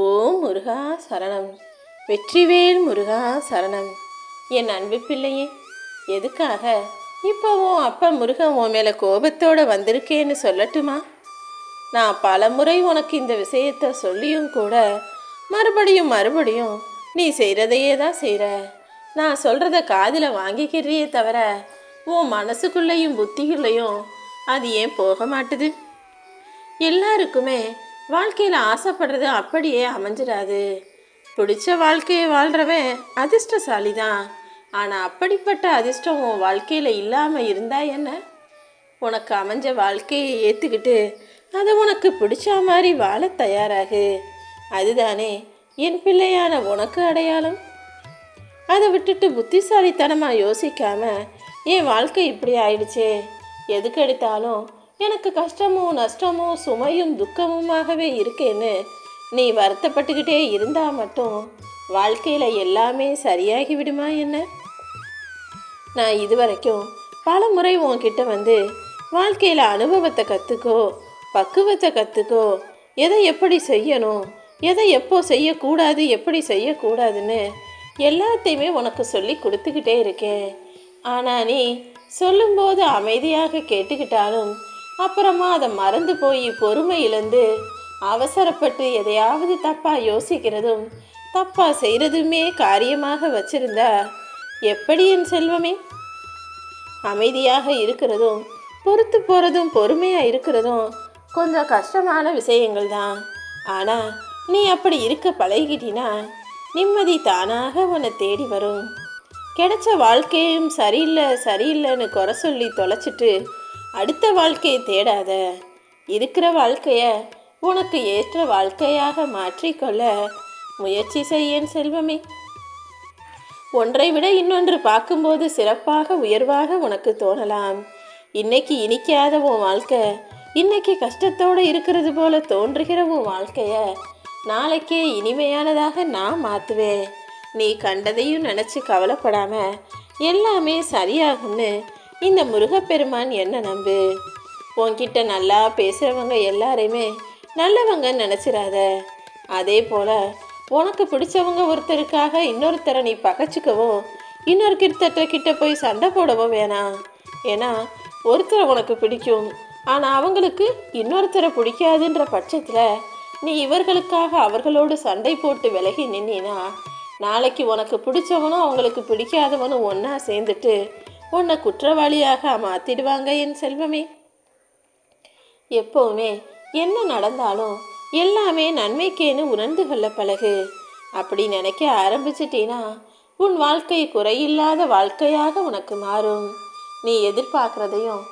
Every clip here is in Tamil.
ஓம் முருகா சரணம். வெற்றிவேல் முருகா சரணம். என் அன்பு பிள்ளையே எதுக்காக இப்போ உன் அப்பா முருகன் உன் மேலே கோபத்தோடு வந்திருக்கேன்னு சொல்லட்டுமா? நான் பல முறை உனக்கு இந்த விஷயத்தை சொல்லியும் கூட மறுபடியும் மறுபடியும் நீ செய்கிறதையே தான் செய்கிற நான் சொல்கிறத காதில் வாங்கிக்கிறியே தவிர உன் மனசுக்குள்ளேயும் புத்திக்குள்ளேயும் அது ஏன் போக மாட்டுது? எல்லாருக்குமே வாழ்க்கையில் ஆசைப்படுறது அப்படியே அமைஞ்சிடாது பிடிச்ச வாழ்க்கையை வாழ்கிறவன் அதிர்ஷ்டசாலி தான் ஆனால் அப்படிப்பட்ட அதிர்ஷ்டம் உன் வாழ்க்கையில் இல்லாமல் இருந்தா என்ன? உனக்கு அமைஞ்ச வாழ்க்கையை ஏற்றுக்கிட்டு அதை உனக்கு பிடிச்ச மாதிரி வாழ தயாராகு. அதுதானே என் பிள்ளையான உனக்கு அடையாளம்? அதை விட்டுட்டு புத்திசாலித்தனமாக யோசிக்காமல் என் வாழ்க்கை இப்படி ஆயிடுச்சே? எதுக்கு எடுத்தாலும் எனக்கு கஷ்டமும் நஷ்டமும் சுமையும் துக்கமுமாகவே இருக்கேன்னு நீ வருத்தப்பட்டுக்கிட்டே இருந்தா மட்டும் வாழ்க்கையில் எல்லாமே சரியாகி விடுமா என்ன? நான் இதுவரைக்கும் பல முறை உன்கிட்ட வந்து வாழ்க்கையில் அனுபவத்தை கற்றுக்கோ பக்குவத்தை கற்றுக்கோ எதை எப்படி செய்யணும் எதை எப்போ செய்யக்கூடாது எப்படி செய்யக்கூடாதுன்னு எல்லாத்தையுமே உனக்கு சொல்லி கொடுத்துக்கிட்டே இருக்கேன். ஆனால் நீ சொல்லும்போது அமைதியாக கேட்டுக்கிட்டாலும் அப்புறமா அதை மறந்து போய் பொறுமை இழந்து அவசரப்பட்டு எதையாவது தப்பாக யோசிக்கிறதும் தப்பாக செய்கிறதுமே காரியமாக வச்சிருந்தா எப்படி என் செல்வமே? அமைதியாக இருக்கிறதும் பொறுத்து போகிறதும் பொறுமையாக இருக்கிறதும் கொஞ்சம் கஷ்டமான விஷயங்கள் தான். ஆனால் நீ அப்படி இருக்க பழகிட்டினா நிம்மதி தானாக உன்னை தேடி வரும். கிடைச்ச வாழ்க்கையும் சரியில்லை சரியில்லைன்னு குறை சொல்லி தொலைச்சிட்டு அடுத்த வாழ்க்கையை தேடாத. இருக்கிற வாழ்க்கைய உனக்கு ஏற்ற வாழ்க்கையாக மாற்றிக்கொள்ள முயற்சி செய்யேன் செல்வமே. ஒன்றை விட இன்னொன்று பார்க்கும்போது சிறப்பாக உயர்வாக உனக்கு தோணலாம். இன்னைக்கு இனிக்காத உன் வாழ்க்கை இன்னைக்கு கஷ்டத்தோடு இருக்கிறது போல தோன்றுகிற உன் வாழ்க்கைய நாளைக்கே இனிமையானதாக நான் மாற்றுவேன் நீ கண்டதையும் நினச்சி கவலைப்படாம எல்லாமே சரியாகும்னு இந்த முருகப்பெருமான் என்ன நம்பு? உன்கிட்ட நல்லா பேசுகிறவங்க எல்லாரையுமே நல்லவங்கன்னு நினச்சிடாத அதே போல் உனக்கு பிடிச்சவங்க ஒருத்தருக்காக இன்னொருத்தரை நீ பகைச்சிக்கவும் இன்னொரு கிட்ட கிட்ட போய் சண்டை போடவும் வேணாம் ஏன்னா ஒருத்தரை உனக்கு பிடிக்கும் ஆனால் அவங்களுக்கு இன்னொருத்தரை பிடிக்காதுன்ற பட்சத்தில் நீ இவர்களுக்காக அவர்களோடு சண்டை போட்டு விலகி நின்னா நாளைக்கு உனக்கு பிடிச்சவனும் அவங்களுக்கு பிடிக்காதவனும் ஒன்றா சேர்ந்துட்டு உன்னை குற்றவாளியாக மாற்றிடுவாங்க என் செல்வமே. எப்போவுமே என்ன நடந்தாலும் எல்லாமே நன்மைக்கேன்னு உணர்ந்து கொள்ள பழகு. அப்படி நினைக்க ஆரம்பிச்சிட்டீனா உன் வாழ்க்கை குறையில்லாத வாழ்க்கையாக உனக்கு மாறும். நீ எதிர்பார்க்குறதையும்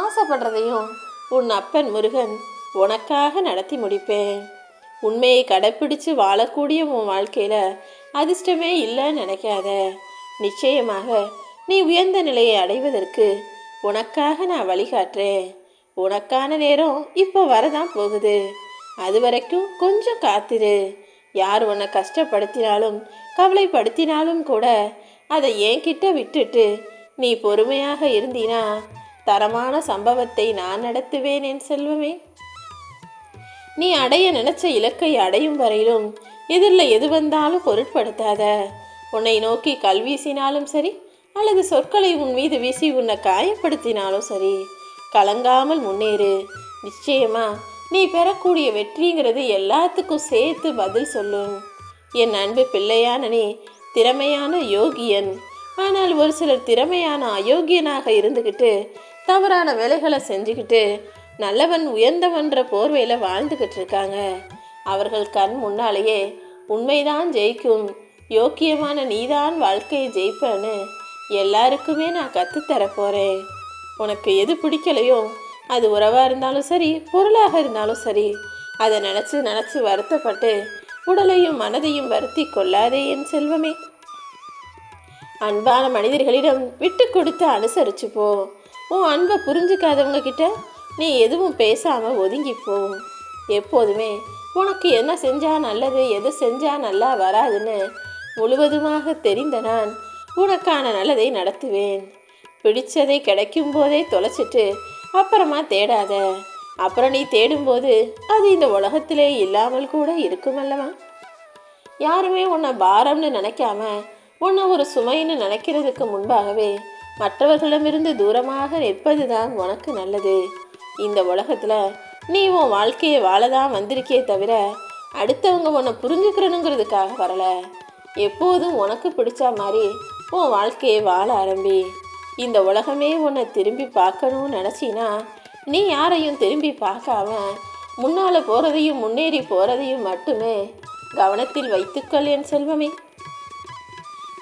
ஆசைப்படுறதையும் உன் அப்பன் முருகன் உனக்காக நடத்தி முடிப்பேன். உண்மையை கடைப்பிடிச்சு வாழக்கூடிய உன் வாழ்க்கையில் அதிர்ஷ்டமே இல்லைன்னு நினைக்காத. நிச்சயமாக நீ உயர்ந்த நிலையை அடைவதற்கு உனக்காக நான் வழிகாட்டுறேன் உனக்கான நேரம் இப்போ வரதான் போகுது. அது வரைக்கும் கொஞ்சம் காத்திரு. யார் உன்னை கஷ்டப்படுத்தினாலும் கவலைப்படுத்தினாலும் கூட அதை என்கிட்ட விட்டுட்டு நீ பொறுமையாக இருந்தினா தரமான சம்பவத்தை நான் நடத்துவேன் என் செல்வமே. நீ அடைய நினைச்ச இலக்கை அடையும் வரையிலும் எதிரில் எது வந்தாலும் பொருட்படுத்தாத. உன்னை நோக்கி கல் வீசினாலும் சரி அல்லது சொற்களை உன் மீது வீசி உன்னை காயப்படுத்தினாலும் சரி. கலங்காமல் முன்னேறு. நிச்சயமா நீ பெறக்கூடிய வெற்றிங்கிறது எல்லாத்துக்கும் சேர்த்து பதில் சொல்லும் என் அன்பு பிள்ளையான நீ திறமையான யோகியன். ஆனால் ஒரு சிலர் திறமையான அயோக்கியனாக இருந்துக்கிட்டு தவறான வேலைகளை செஞ்சுக்கிட்டு நல்லவன் உயர்ந்தவன்ற போர்வையில் வாழ்ந்துக்கிட்டு இருக்காங்க அவர்கள் கண் முன்னாலேயே உண்மைதான் ஜெயிக்கும். யோக்கியமான நீதான் வாழ்க்கையை ஜெயிப்பன்னு எல்லாருக்குமே நான் கற்றுத்தர போகிறேன் உனக்கு எது பிடிக்கலையோ அது உறவாக இருந்தாலும் சரி பொருளாக இருந்தாலும் சரி அதை நினச்சி நினச்சி வருத்தப்பட்டு உடலையும் மனதையும் வருத்தி கொள்ளாதே என் செல்வமே. அன்பான மனிதர்களிடம் விட்டு கொடுத்து அனுசரிச்சு போ உன் அன்பை புரிஞ்சுக்காதவங்க கிட்ட நீ எதுவும் பேசாமல் ஒதுங்கி போ எப்போதுமே உனக்கு என்ன செஞ்சால் நல்லது எது செஞ்சால் நல்லா வராதுன்னு முழுவதுமாக தெரிந்த நான் உனக்கான நல்லதை நடத்துவேன். பிடிச்சதை கிடைக்கும் போதே தொலைச்சிட்டு அப்புறமா தேடாத. அப்புறம் நீ தேடும்போது அது இந்த உலகத்திலே இல்லாமல் கூட இருக்குமல்லவா? யாருமே உன்னை பாரம்னு நினைக்காம உன்னை ஒரு சுமைன்னு நினைக்கிறதுக்கு முன்பாகவே மற்றவர்களிடமிருந்து தூரமாக நிற்பதுதான் உனக்கு நல்லது. இந்த உலகத்தில் நீ உன் வாழ்க்கையை வாழதான் வந்திருக்கே தவிர அடுத்தவங்க உன்னை புரிஞ்சுக்கிறனுங்கிறதுக்காக வரல. எப்போதும் உனக்கு பிடிச்ச மாதிரி உன் வாழ்க்கையை வாழ ஆரம்பி. இந்த உலகமே உன்னை திரும்பி பார்க்கணும்னு நினச்சினா நீ யாரையும் திரும்பி பார்க்காம முன்னால் போகிறதையும் முன்னேறி போகிறதையும் மட்டுமே கவனத்தில் வைத்துக்கொள் என் செல்வமே.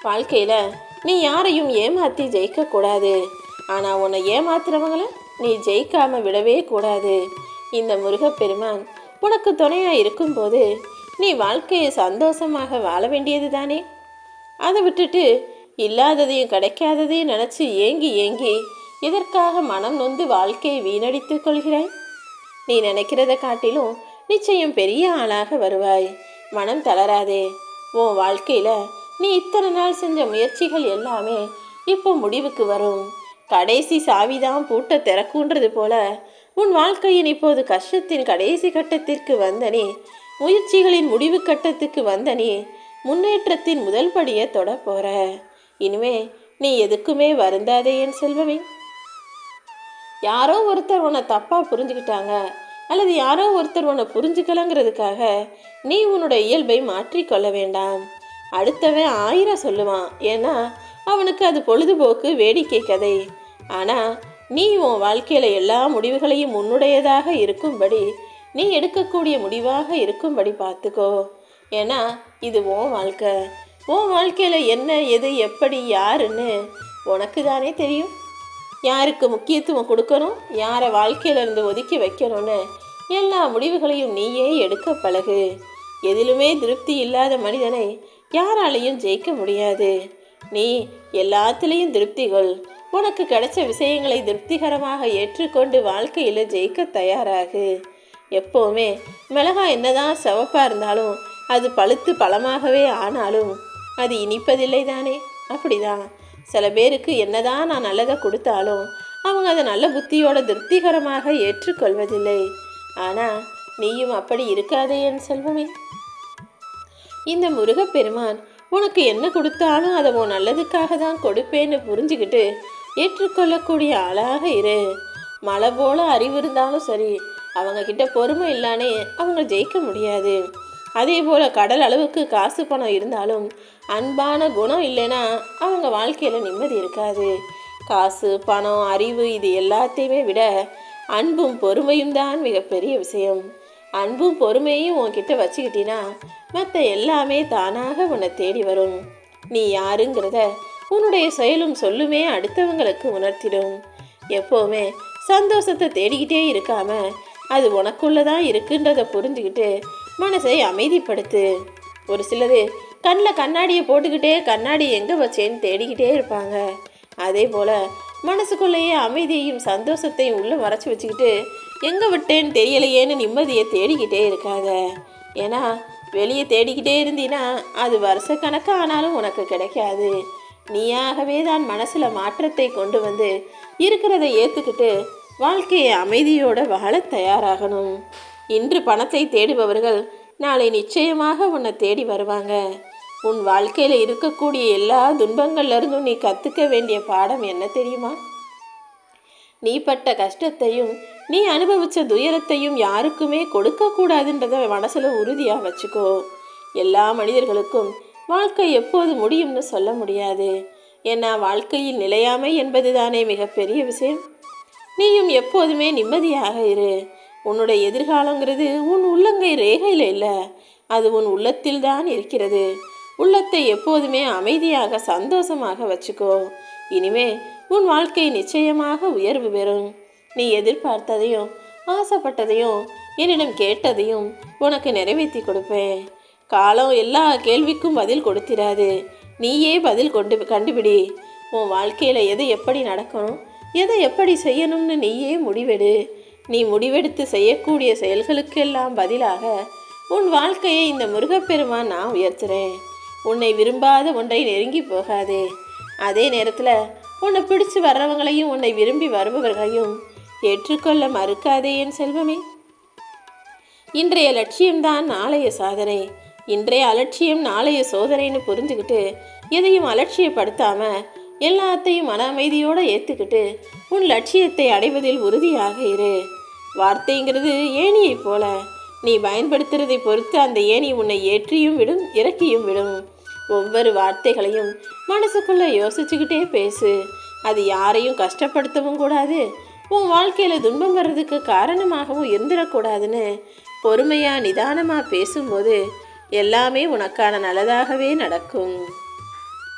வாழ்க்கையில் நீ யாரையும் ஏமாற்றி ஜெயிக்கக்கூடாது ஆனால் உன்னை ஏமாத்துறவங்கள நீ ஜெயிக்காம விடவே கூடாது. இந்த முருகப்பெருமான் உனக்கு துணையாக இருக்கும்போது நீ வாழ்க்கையை சந்தோஷமாக வாழ வேண்டியது தானே அதை விட்டுட்டு இல்லாததையும் கிடைக்காததையும் நினச்சி ஏங்கி ஏங்கி இதற்காக மனம் நொந்து வாழ்க்கையை வீணடித்துக் கொள்கிறாய்? நீ நினைக்கிறத காட்டிலும் நிச்சயம் பெரிய ஆளாக வருவாய். மனம் தளராதே. உன் வாழ்க்கையில நீ இத்தனை நாள் செஞ்ச முயற்சிகள் எல்லாமே இப்போ முடிவுக்கு வரும். கடைசி சாவிதான் பூட்ட திறக்குன்றது போல உன் வாழ்க்கையின் இப்போது கஷ்டத்தின் கடைசி கட்டத்திற்கு வந்த நீ முயற்சிகளின் முடிவு கட்டத்துக்கு வந்த நீ முன்னேற்றத்தின் முதல் படியை தொட போற. இனிமே நீ எதுக்குமே வருந்தாதே என் செல்வமே. யாரோ ஒருத்தர் உன்னை தப்பாக புரிஞ்சுக்கிட்டாங்க அல்லது யாரோ ஒருத்தர் உன்னை புரிஞ்சுக்கலங்கிறதுக்காக நீ உன்னோட இயல்பை மாற்றிக்கொள்ள வேண்டாம். அடுத்தவன் ஆயிரம் சொல்லுவான். ஏன்னா அவனுக்கு அது பொழுதுபோக்கு வேடிக்கை கதை. ஆனால் நீ உன் வாழ்க்கையில் எல்லா முடிவுகளையும் உன்னுடையதாக இருக்கும்படி நீ எடுக்கக்கூடிய முடிவாக இருக்கும்படி பார்த்துக்கோ. ஏன்னா இது உன் வாழ்க்கை. உன் வாழ்க்கையில் என்ன எது எப்படி யாருன்னு உனக்கு தானே தெரியும். யாருக்கு முக்கியத்துவம் கொடுக்கணும் யாரை வாழ்க்கையிலேருந்து ஒதுக்கி வைக்கணும்னு எல்லா முடிவுகளையும் நீயே எடுக்க பழகு. எதிலுமே திருப்தி இல்லாத மனிதனை யாராலையும் ஜெயிக்க முடியாது. நீ எல்லாத்துலேயும் திருப்திகள் உனக்கு கிடைச்ச விஷயங்களை திருப்திகரமாக ஏற்றுக்கொண்டு வாழ்க்கையில் ஜெயிக்க தயாராகு. எப்போவுமே மிளகாய் என்னதான் சிவப்பாக இருந்தாலும் அது பழுத்து பழமாகவே ஆனாலும் அது இனிப்பதில்லை தானே அப்படிதான் சில பேருக்கு என்னதான் நான் நல்லதை கொடுத்தாலும் அவங்க அதை நல்ல புத்தியோட திருப்திகரமாக ஏற்றுக்கொள்வதில்லை. ஆனால் நீயும் அப்படி இருக்காதே என் செல்வமே. இந்த முருகப்பெருமான் உனக்கு என்ன கொடுத்தாலும் அதை உன் நல்லதுக்காக தான் கொடுப்பேன்னு புரிஞ்சுக்கிட்டு ஏற்றுக்கொள்ளக்கூடிய ஆளாக இரு. மலை போல அறிவு இருந்தாலும் சரி அவங்க கிட்ட பொறுமை இல்லானே அவங்க ஜெயிக்க முடியாது. அதே போல் கடல் அளவுக்கு காசு பணம் இருந்தாலும் அன்பான குணம் இல்லைன்னா அவங்க வாழ்க்கையில் நிம்மதி இருக்காது. காசு பணம் அறிவு இது எல்லாத்தையுமே விட அன்பும் பொறுமையும் தான் மிகப்பெரிய விஷயம். அன்பும் பொறுமையும் உன்கிட்ட வச்சுக்கிட்டினா மற்ற எல்லாமே தானாக உன்னை தேடி வரும். நீ யாருங்கிறத உன்னுடைய செயலும் சொல்லுமே அடுத்தவங்களுக்கு உணர்த்திடும். எப்போவுமே சந்தோஷத்தை தேடிக்கிட்டே இருக்காம அது உனக்குள்ளே தான் இருக்குன்றதை புரிஞ்சுக்கிட்டு மனசை அமைதிப்படுத்து. ஒரு சிலர் கண்ணில் கண்ணாடியை போட்டுக்கிட்டே கண்ணாடி எங்கே வச்சேன்னு தேடிக்கிட்டே இருப்பாங்க. அதே போல் மனசுக்குள்ளேயே அமைதியையும் சந்தோஷத்தையும் உள்ளே மறைச்சி வச்சுக்கிட்டு எங்கே விட்டேன்னு தெரியலையேன்னு நிம்மதியை தேடிக்கிட்டே இருக்காத. ஏன்னா வெளியே தேடிக்கிட்டே இருந்தீன்னா அது வருஷக்கணக்காக ஆனாலும் உனக்கு கிடைக்காது. நீயாகவே தான் மனசில் மாற்றத்தை கொண்டு வந்து இருக்கிறத ஏற்றுக்கிட்டு வாழ்க்கையை அமைதியோட வாழ தயாராகணும். இன்று பணத்தை தேடுபவர்கள் நாளை நிச்சயமாக உன்னை தேடி வருவாங்க. உன் வாழ்க்கையில் இருக்கக்கூடிய எல்லா துன்பங்கள்லேருந்தும் நீ கற்றுக்க வேண்டிய பாடம் என்ன தெரியுமா? நீ பட்ட கஷ்டத்தையும் நீ அனுபவித்த துயரத்தையும் யாருக்குமே கொடுக்கக்கூடாதுன்றத மனசில் உறுதியாக வச்சுக்கோ. எல்லா மனிதர்களுக்கும் வாழ்க்கை எப்போது முடியும்னு சொல்ல முடியாது. ஏன்னா வாழ்க்கையில் நிலையாமை என்பது தானே மிகப்பெரிய விஷயம். நீயும் எப்போதுமே நிம்மதியாக இரு. உன்னுடைய எதிர்காலங்கிறது உன் உள்ளங்கை ரேகையில் இல்லை. அது உன் உள்ளத்தில் தான் இருக்கிறது. உள்ளத்தை எப்போதுமே அமைதியாக சந்தோஷமாக வச்சுக்கோ. இனிமே உன் வாழ்க்கை நிச்சயமாக உயர்வு பெறும். நீ எதிர்பார்த்ததையும் ஆசைப்பட்டதையும் என்னிடம் கேட்டதையும் உனக்கு நிறைவேற்றி கொடுப்பேன். காலம் எல்லா கேள்விக்கும் பதில் கொடுத்திராது. நீயே பதில் கொண்டு கண்டுபிடி. உன் வாழ்க்கையில் எது எப்படி நடக்கணும் எதை எப்படி செய்யணும்னு நீயே முடிவெடு. நீ முடிவெடுத்து செய்யக்கூடிய செயல்களுக்கெல்லாம் பதிலாக உன் வாழ்க்கையை இந்த முருகப்பெருமான் நான் உயர்த்துறேன். உன்னை விரும்பாத ஒன்றை நெருங்கி போகாதே. அதே நேரத்தில் உன்னை பிடிச்சு வர்றவங்களையும் உன்னை விரும்பி வருபவர்களையும் ஏற்றுக்கொள்ள மறுக்காதே என் செல்வமே. இன்றைய லட்சியம்தான் நாளைய சாதனை. இன்றைய அலட்சியம் நாளைய சோதனைன்னு புரிஞ்சுக்கிட்டு எதையும் அலட்சியப்படுத்தாம எல்லாத்தையும் மன அமைதியோடு ஏற்றுக்கிட்டு உன் லட்சியத்தை அடைவதில் உறுதியாக இரு. வார்த்தைங்கிறது ஏணியைப் போல. நீ பயன்படுத்துறதை பொறுத்து அந்த ஏணி உன்னை ஏற்றியும் விடும் இறக்கியும் விடும். ஒவ்வொரு வார்த்தைகளையும் மனசுக்குள்ளே யோசிச்சுக்கிட்டே பேசு. அது யாரையும் கஷ்டப்படுத்தவும் கூடாது. உன் வாழ்க்கையில் துன்பம் வர்றதுக்கு காரணமாகவும் இருந்துடக்கூடாதுன்னு பொறுமையாக நிதானமாக பேசும்போது எல்லாமே உனக்கான நல்லதாகவே நடக்கும்.